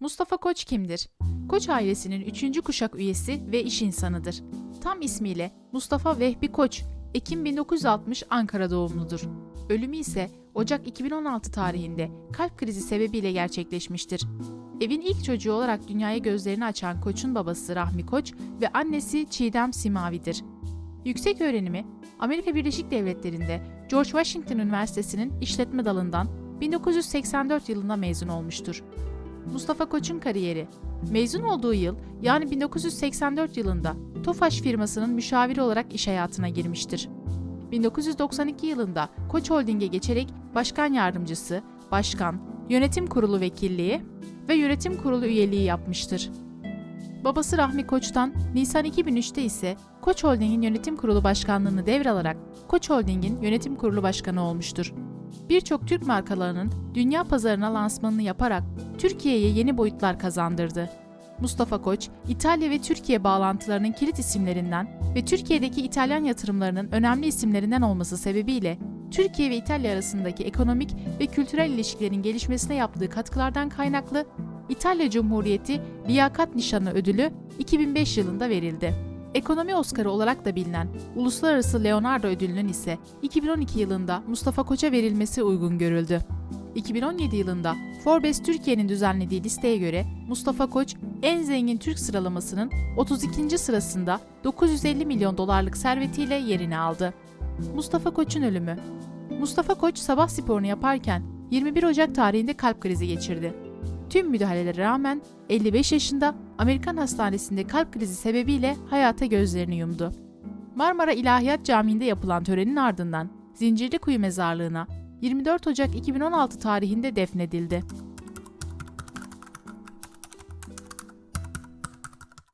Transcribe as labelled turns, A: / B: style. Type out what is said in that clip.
A: Mustafa Koç kimdir? Koç ailesinin üçüncü kuşak üyesi ve iş insanıdır. Tam ismiyle Mustafa Vehbi Koç, Ekim 1960 Ankara doğumludur. Ölümü ise Ocak 2016 tarihinde kalp krizi sebebiyle gerçekleşmiştir. Evin ilk çocuğu olarak dünyaya gözlerini açan Koç'un babası Rahmi Koç ve annesi Çiğdem Simavi'dir. Yüksek öğrenimi Amerika Birleşik Devletleri'nde George Washington Üniversitesi'nin işletme dalından 1984 yılında mezun olmuştur. Mustafa Koç'un kariyeri Mezun olduğu yıl yani 1984 yılında Tofaş firmasının müşaviri olarak iş hayatına girmiştir. 1992 yılında Koç Holding'e geçerek başkan yardımcısı, başkan, yönetim kurulu vekilliği ve yönetim kurulu üyeliği yapmıştır. Babası Rahmi Koç'tan Nisan 2003'te ise Koç Holding'in yönetim kurulu başkanlığını devralarak Koç Holding'in yönetim kurulu başkanı olmuştur. Birçok Türk markalarının dünya pazarına lansmanını yaparak Türkiye'ye yeni boyutlar kazandırdı. Mustafa Koç, İtalya ve Türkiye bağlantılarının kilit isimlerinden ve Türkiye'deki İtalyan yatırımlarının önemli isimlerinden olması sebebiyle Türkiye ve İtalya arasındaki ekonomik ve kültürel ilişkilerin gelişmesine yaptığı katkılardan kaynaklı İtalya Cumhuriyeti Liyakat Nişanı Ödülü 2005 yılında verildi. Ekonomi Oscar'ı olarak da bilinen Uluslararası Leonardo Ödülü'nün ise 2012 yılında Mustafa Koç'a verilmesi uygun görüldü. 2017 yılında Forbes Türkiye'nin düzenlediği listeye göre Mustafa Koç en zengin Türk sıralamasının 32. sırasında 950 milyon dolarlık servetiyle yerini aldı. Mustafa Koç'un ölümü Mustafa Koç sabah sporunu yaparken 21 Ocak tarihinde kalp krizi geçirdi. Tüm müdahalelere rağmen 55 yaşında Amerikan hastanesinde kalp krizi sebebiyle hayata gözlerini yumdu. Marmara İlahiyat Camii'nde yapılan törenin ardından Zincirlikuyu Mezarlığı'na 24 Ocak 2016 tarihinde defnedildi.